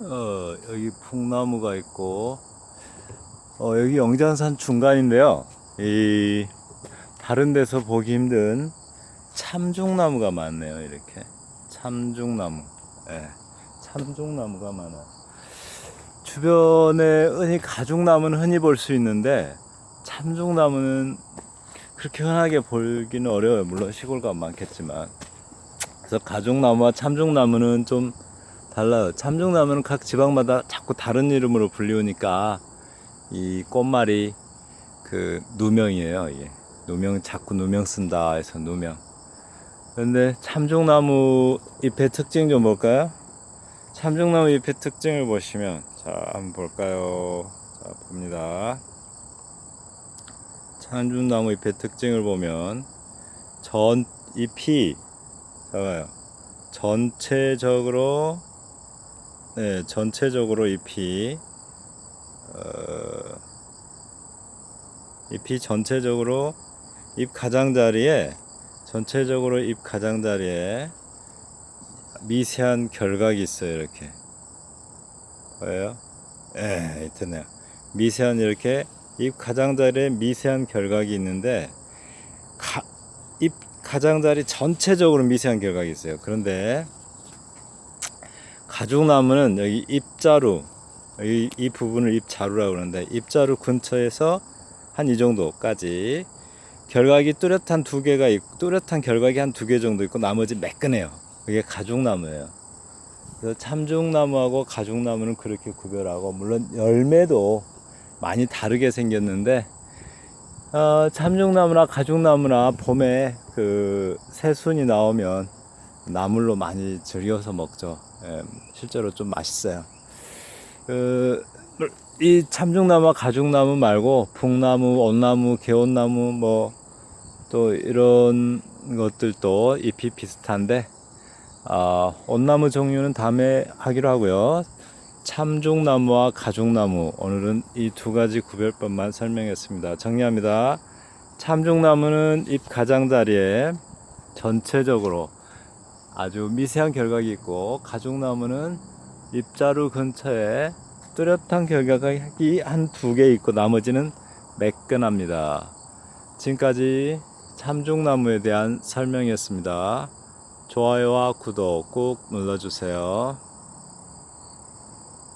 어, 여기 풍나무가 있고, 어, 여기 영장산 중간인데요. 이, 다른 데서 보기 힘든 참중나무가 많네요, 이렇게. 참중나무. 예, 참중나무가 많아요. 주변에 흔히 가죽나무는 흔히 볼 수 있는데, 참중나무는 그렇게 흔하게 보기는 어려워요. 물론 시골 가면 많겠지만. 그래서 가죽나무와 참중나무는 좀 달라요. 참중나무는 각 지방마다 자꾸 다른 이름으로 불리우니까 이 꽃말이 그 누명이에요. 이게. 누명 자꾸 누명 쓴다 해서 누명. 그런데 참중나무 잎의 특징 좀 볼까요? 참중나무 잎의 특징을 보시면 자 한번 볼까요? 자 봅니다. 참중나무 잎의 특징을 보면 전 잎이 봐요. 전체적으로 네 전체적으로 잎이 어, 잎이 전체적으로 잎 가장자리에 전체적으로 잎 가장자리에 미세한 결각이 있어요 이렇게 보여요? 예, 있네요. 미세한 이렇게 잎 가장자리에 미세한 결각이 있는데 가, 잎 가장자리 전체적으로 미세한 결각이 있어요. 그런데 가죽나무는 여기 잎자루 이, 이 부분을 잎자루라고 그러는데 잎자루 근처에서 한 이 정도까지 결각이 뚜렷한 두 개가 있고 뚜렷한 결각이 한 두 개 정도 있고 나머지 매끈해요. 그게 가죽나무예요. 그래서 참중나무하고 가죽나무는 그렇게 구별하고 물론 열매도 많이 다르게 생겼는데 어, 참중나무나 가죽나무나 봄에 그 새순이 나오면 나물로 많이 즐겨서 먹죠. 예, 실제로 좀 맛있어요. 그, 이 참중나무와 가죽나무 말고 북나무, 온나무, 개온나무 뭐 또 이런 것들도 잎이 비슷한데 아, 온나무 종류는 다음에 하기로 하고요. 참중나무와 가죽나무 오늘은 이 두 가지 구별법만 설명했습니다. 정리합니다. 참중나무는 잎 가장자리에 전체적으로 아주 미세한 결각이 있고 가죽나무는 잎자루 근처에 뚜렷한 결각이 한 두 개 있고 나머지는 매끈합니다. 지금까지 참중나무에 대한 설명이었습니다. 좋아요와 구독 꼭 눌러주세요.